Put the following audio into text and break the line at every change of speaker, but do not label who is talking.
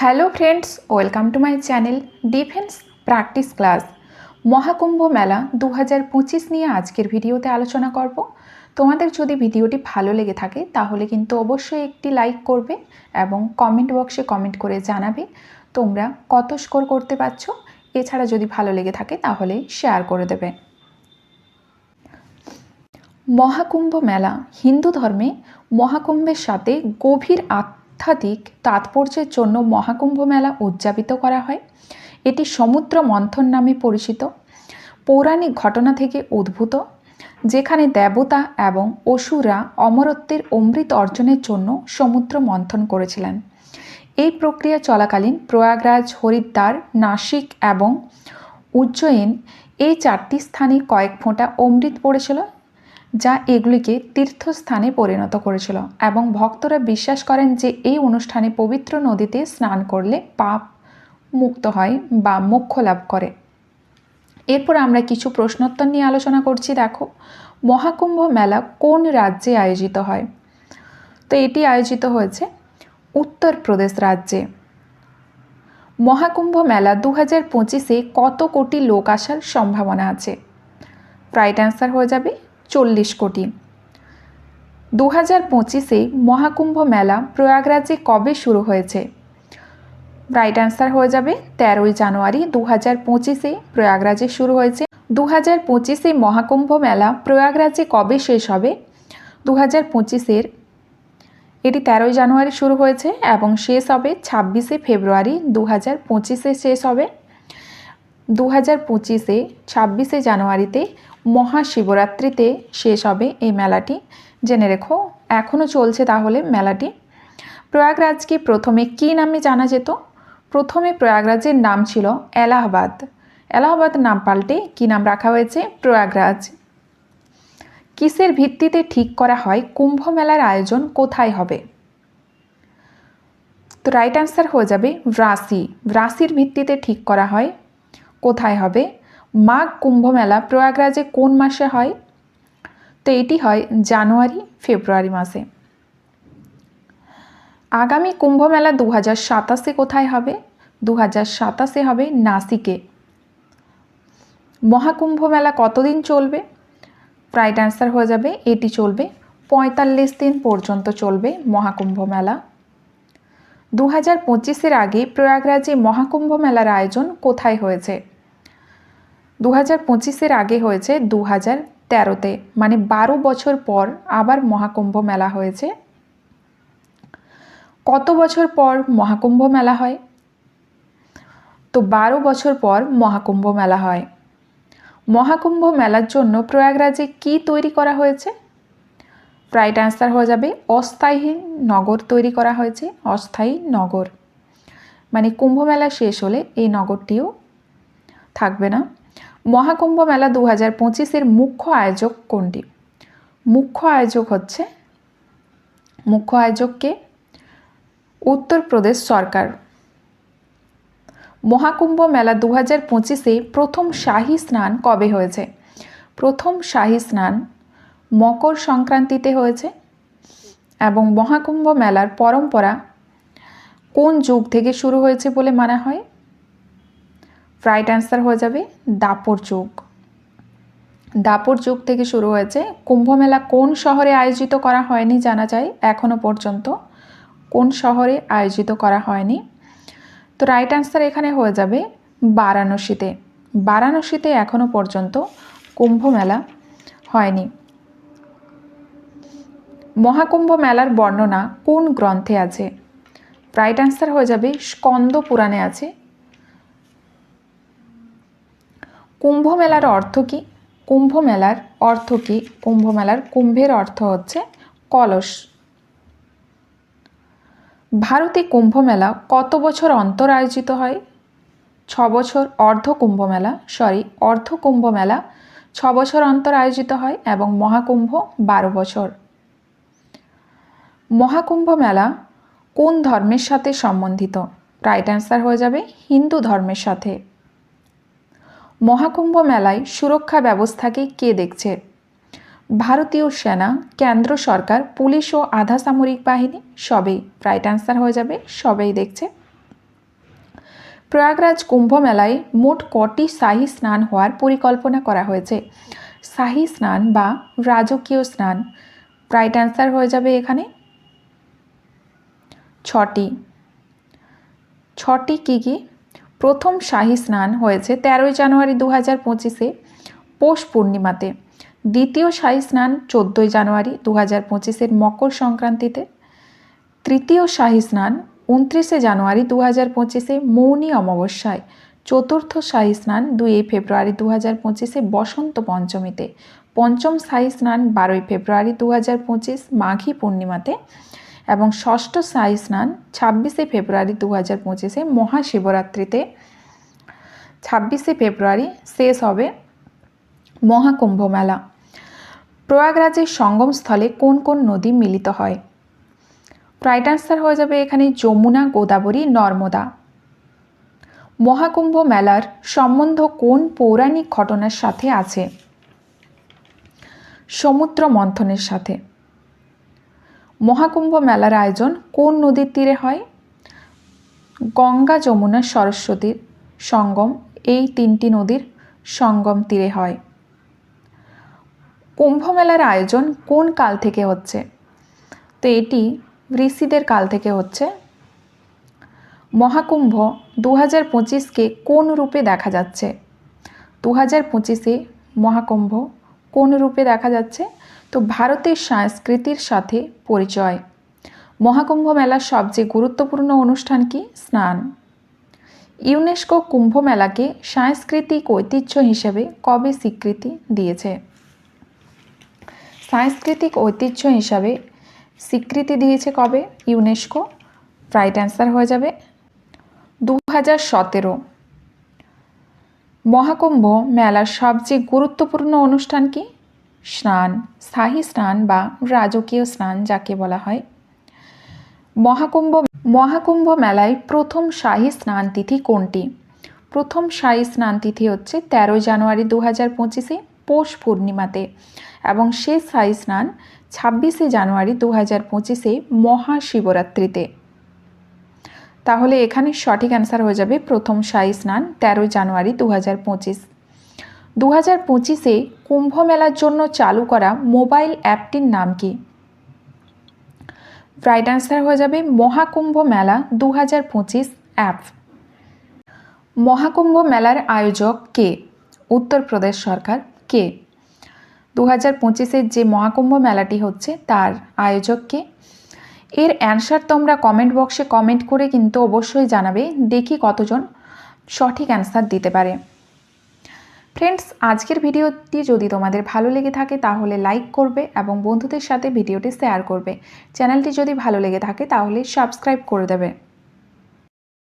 Hello friends welcome to my channel defence practice class Mahakumbh Mela দু পঁচিশ নিয়ে আজকের ভিডিওতে আলোচনা করব। তোমাদের যদি ভিডিওটি ভালো লেগে থাকে, তাহলে কিন্তু অবশ্যই একটি লাইক করবে এবং কমেন্ট বক্সে কমেন্ট করে জানাবে তোমরা কত স্কোর করতে পারছ। এছাড়া যদি ভালো লেগে থাকে, তাহলে শেয়ার করে দেবে। মহাকুম্ভ মেলা হিন্দু ধর্মে মহাকুম্ভের সাথে গভীর আধ্যাত্মিক তাৎপর্যের জন্য মহাকুম্ভ মেলা উদযাপিত করা হয়। এটি সমুদ্র মন্থন নামে পরিচিত। পৌরাণিক ঘটনা থেকে উদ্ভূত, যেখানে দেবতা এবং অসুরা অমরত্বের অমৃত অর্জনের জন্য সমুদ্র মন্থন করেছিলেন। এই প্রক্রিয়া চলাকালীন প্রয়াগরাজ, হরিদ্বার, নাসিক এবং উজ্জয়িন এই চারটি স্থানে কয়েক ফোঁটা অমৃত পড়েছিল। যা এগুলিকে তীর্থস্থানে পরিণত করেছিল এবং ভক্তরা বিশ্বাস করেন যে এই অনুষ্ঠানে পবিত্র নদীতে স্নান করলে পাপ মুক্ত হয় বা মোক্ষ লাভ করে। এরপর আমরা কিছু প্রশ্নোত্তর নিয়ে আলোচনা করছি। দেখো, মহাকুম্ভ মেলা কোন রাজ্যে আয়োজিত হয়? তো এটি আয়োজিত হয়েছে উত্তরপ্রদেশ রাজ্যে। মহাকুম্ভ মেলা দু হাজার পঁচিশে কত কোটি লোক আসার সম্ভাবনা আছে? রাইট অ্যান্সার হয়ে যাবে চল্লিশ কোটি। দু হাজার পঁচিশে মহাকুম্ভ মেলা প্রয়াগরাজে কবে শুরু হয়েছে? রাইট অ্যান্সার হয়ে যাবে তেরোই জানুয়ারি দু হাজার পঁচিশে প্রয়াগরাজে শুরু হয়েছে। দু হাজার পঁচিশে মহাকুম্ভ মেলা প্রয়াগরাজে কবে শেষ হবে? দু হাজার পঁচিশের, এটি তেরোই জানুয়ারি শুরু হয়েছে এবং শেষ হবে ছাব্বিশে ফেব্রুয়ারি দু হাজার পঁচিশে শেষ হবে। দু হাজার পঁচিশে, ছাব্বিশে জানুয়ারিতে মহাশিবরাত্রিতে শেষ হবে এই মেলাটি। জেনে রেখো এখনও চলছে তাহলে মেলাটি। প্রয়াগরাজকে প্রথমে কী নামে জানা যেত? প্রথমে প্রয়াগরাজের নাম ছিল এলাহাবাদ। এলাহাবাদ নাম পাল্টে কী নাম রাখা হয়েছে? প্রয়াগরাজ। কিসের ভিত্তিতে ঠিক করা হয় কুম্ভ মেলার আয়োজন কোথায় হবে? তো রাইট অ্যান্সার হয়ে যাবে রাশি রাশির ভিত্তিতে ঠিক করা হয় কোথায় হবে? মাঘ কুম্ভ মেলা প্রয়াগরাজে কোন মাসে হয়? তো এটি হয় জানুয়ারি, ফেব্রুয়ারি মাসে। আগামী কুম্ভ মেলা দু হাজার সাতাশে কোথায় হবে? দু হাজার সাতাশে হবে নাসিকে। মহাকুম্ভ মেলা কতদিন চলবে? রাইট অ্যান্সার হয়ে যাবে, এটি চলবে পঁয়তাল্লিশ দিন পর্যন্ত চলবে মহাকুম্ভ মেলা দু হাজার পঁচিশের আগে প্রয়াগরাজে মহাকুম্ভ মেলার আয়োজন কোথায় হয়েছে? দু হাজার পঁচিশের আগে হয়েছে দু হাজার তেরোতে মানে বারো বছর পর আবার মহাকুম্ভ মেলা হয়েছে। কত বছর পর মহাকুম্ভ মেলা হয়? তো বারো বছর পর মহাকুম্ভ মেলা হয়। মহাকুম্ভ মেলার জন্য প্রয়াগরাজে কি তৈরি করা হয়েছে? রাইট অ্যান্সার হয়ে যাবে অস্থায়ী নগর তৈরি করা হয়েছে, অস্থায়ী নগর। মানে কুম্ভ মেলা শেষ হলে এই নগরটিও থাকবে না। মহাকুম্ভ মেলা দু হাজার পঁচিশের মুখ্য আয়োজক কোনটি? মুখ্য আয়োজক হচ্ছে, মুখ্য আয়োজককে উত্তরপ্রদেশ সরকার। মহাকুম্ভ মেলা দু হাজার পঁচিশে প্রথম শাহী স্নান কবে হয়েছে? প্রথম শাহী স্নান মকর সংক্রান্তিতে হয়েছে এবং মহাকুম্ভ মেলার পরম্পরা কোন যুগ থেকে শুরু হয়েছে বলে মানা হয়? রাইট অ্যান্সার হয়ে যাবে দাপর যুগ। দাপর যুগ থেকে শুরু হয়েছে। কুম্ভমেলা কোন শহরে আয়োজিত করা হয়নি জানা যায় এখনও পর্যন্ত। কোন শহরে আয়োজিত করা হয়নি। তো রাইট অ্যান্সার এখানে হয়ে যাবে বারাণসীতে। বারাণসীতে এখনও পর্যন্ত কুম্ভ মেলা হয়নি। মহাকুম্ভ মেলার বর্ণনা কোন গ্রন্থে আছে? রাইট অ্যান্সার হয়ে যাবে স্কন্দ পুরাণে আছে। কুম্ভ মেলার অর্থ কী? কুম্ভ মেলার অর্থ কী? কুম্ভ মেলার কুম্ভের অর্থ হচ্ছে কলস। ভারতে কুম্ভ মেলা কত বছর অন্তর আয়োজিত হয়? ছ বছর অর্ধ কুম্ভ মেলা সরি অর্ধ কুম্ভ মেলা ছ বছর অন্তর আয়োজিত হয় এবং মহাকুম্ভ বারো বছর। মহাকুম্ভ মেলা কোন ধর্মের সাথে সম্বন্ধিত? রাইট অ্যান্সার হয়ে যাবে হিন্দু ধর্মের সাথে। মহাকুম্ভ মেলায় সুরক্ষা ব্যবস্থাকে কে দেখছে? ভারতীয় সেনা, কেন্দ্র সরকার, পুলিশ ও আধা সামরিক বাহিনী, সবেই। রাইট অ্যান্সার হয়ে যাবে, সবেই দেখছে। প্রয়াগরাজ কুম্ভ মেলায় মোট কটি শাহী স্নান হওয়ার পরিকল্পনা করা হয়েছে। শাহী স্নান বা রাজকীয় স্নান। রাইট অ্যান্সার হয়ে যাবে এখানে। ছটি। ছটি কী কী? প্রথম শাহী স্নান হয়েছে তেরোই জানুয়ারি দু হাজার পঁচিশে পৌষ পূর্ণিমাতে। দ্বিতীয় শাহী স্নান চোদ্দোই জানুয়ারি দু হাজার পঁচিশের মকর সংক্রান্তিতে। তৃতীয় শাহী স্নান উনত্রিশে জানুয়ারি দু হাজার পঁচিশে মৌনী অমাবস্যায়। চতুর্থ শাহী স্নান দুই ফেব্রুয়ারি দু হাজার পঁচিশে বসন্ত পঞ্চমীতে। পঞ্চম শাহী স্নান বারোই ফেব্রুয়ারি দু হাজার পঁচিশ মাঘী পূর্ণিমাতে। এবং ষষ্ঠ শাহী স্নান ছাব্বিশে ফেব্রুয়ারি দু হাজার পঁচিশে মহাশিবরাত্রিতে। ছাব্বিশে ফেব্রুয়ারি শেষ হবে মহাকুম্ভ মেলা। প্রয়াগরাজের সঙ্গমস্থলে কোন কোন নদী মিলিত হয়? রাইট আনসার হয়ে যাবে এখানে যমুনা, গোদাবরী, নর্মদা। মহাকুম্ভ মেলার সম্বন্ধ কোন পৌরাণিক ঘটনার সাথে আছে? সমুদ্র মন্থনের সাথে। মহাকুম্ভ মেলার আয়োজন কোন নদীর তীরে হয়? গঙ্গা যমুনা সরস্বতীর সঙ্গম, এই তিনটি নদীর সঙ্গম তীরে হয়। কুম্ভ মেলার আয়োজন কোন কাল থেকে হচ্ছে? তো এটি ঋষিদের কাল থেকে হচ্ছে। মহাকুম্ভ দু হাজার পঁচিশকে কোন রূপে দেখা যাচ্ছে? দু হাজার পঁচিশে মহাকুম্ভ কোন রূপে দেখা যাচ্ছে? তো ভারতের সংস্কৃতির সাথে পরিচয়। মহাকুম্ভ মেলার সবচেয়ে গুরুত্বপূর্ণ অনুষ্ঠান কি? স্নান। ইউনেস্কো কুম্ভ মেলাকে সাংস্কৃতিক ঐতিহ্য হিসেবে কবে স্বীকৃতি দিয়েছে? সাংস্কৃতিক ঐতিহ্য হিসাবে স্বীকৃতি দিয়েছে কবে? ইউনেস্কো। রাইট অ্যান্সার হয়ে যাবে। দু হাজার সতেরো। মহাকুম্ভ মেলার সবচেয়ে গুরুত্বপূর্ণ অনুষ্ঠান কি? স্নান, স্থায়ী স্নান বা রাজকীয় স্নান যাকে বলা হয়। মহাকুম্ভ মহাকুম্ভ মেলায় প্রথম শাহী স্নান তিথি কোনটি? প্রথম শাহী স্নান তিথি হচ্ছে তেরোই জানুয়ারি দু হাজার পঁচিশে পৌষ পূর্ণিমাতে এবং শেষ শাহী স্নান ছাব্বিশে জানুয়ারি দু হাজার পঁচিশে মহাশিবরাত্রিতে। তাহলে এখানে সঠিক অ্যান্সার হয়ে যাবে প্রথম শাহী স্নান তেরোই জানুয়ারি দু হাজার পঁচিশ। দু হাজার পঁচিশে কুম্ভ মেলার জন্য চালু করা মোবাইল অ্যাপটির নাম কি? রাইট অ্যান্সার হয়ে যাবে মহাকুম্ভ মেলা দু হাজার পঁচিশ অ্যাপ। মহাকুম্ভ মেলার আয়োজক কে? উত্তরপ্রদেশ সরকার কে? দু হাজার পঁচিশের যে মহাকুম্ভ মেলাটি হচ্ছে তার আয়োজক কে? এর অ্যান্সার তোমরা কমেন্ট বক্সে কমেন্ট করে কিন্তু অবশ্যই জানাবে, দেখি কতজন সঠিক অ্যান্সার দিতে পারে। ফ্রেন্ডস আজকের ভিডিওটি যদি তোমাদের ভালো লেগে থাকে, তাহলে লাইক করবে এবং বন্ধুদের সাথে ভিডিওটি শেয়ার করবে। চ্যানেলটি যদি ভালো লেগে থাকে, তাহলে সাবস্ক্রাইব করে দেবে।